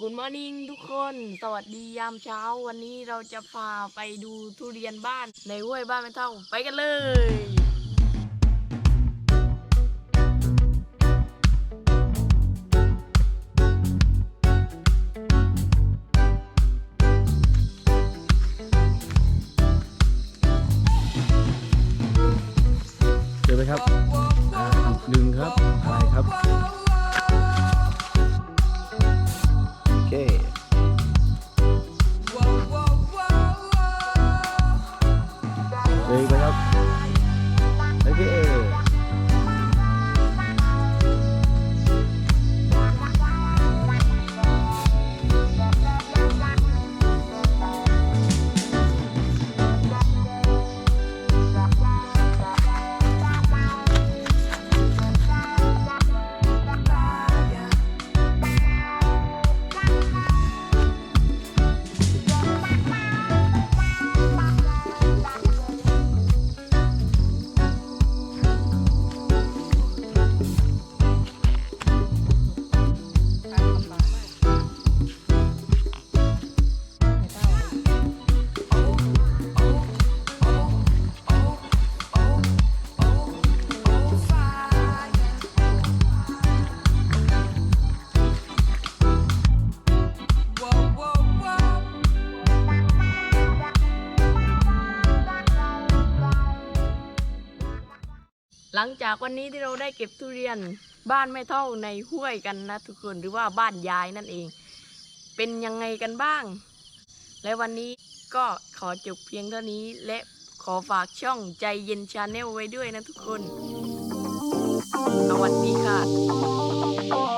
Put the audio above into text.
กุ o มอร์นิ่งทุกคน สวัสดียามเช้า วันนี้เราจะพาไปดูทุเรียนบ้านในห้วยบ้านไม่เท่า ไปกันเลยเจอไหมครับอ่าอีกหนึ่งครับอะไรครับ หลังจากวันนี้ที่เราได้เก็บทุเรียนบ้านไม่เท่าในห้วยกันนะทุกคนหรือว่าบ้านยายนั่นเอง เป็นยังไงกันบ้าง และวันนี้ก็ขอจบเพียงเท่านี้และขอฝากช่องใจเย็นชาแนลไว้ด้วยนะทุกคน สวัสดีค่ะ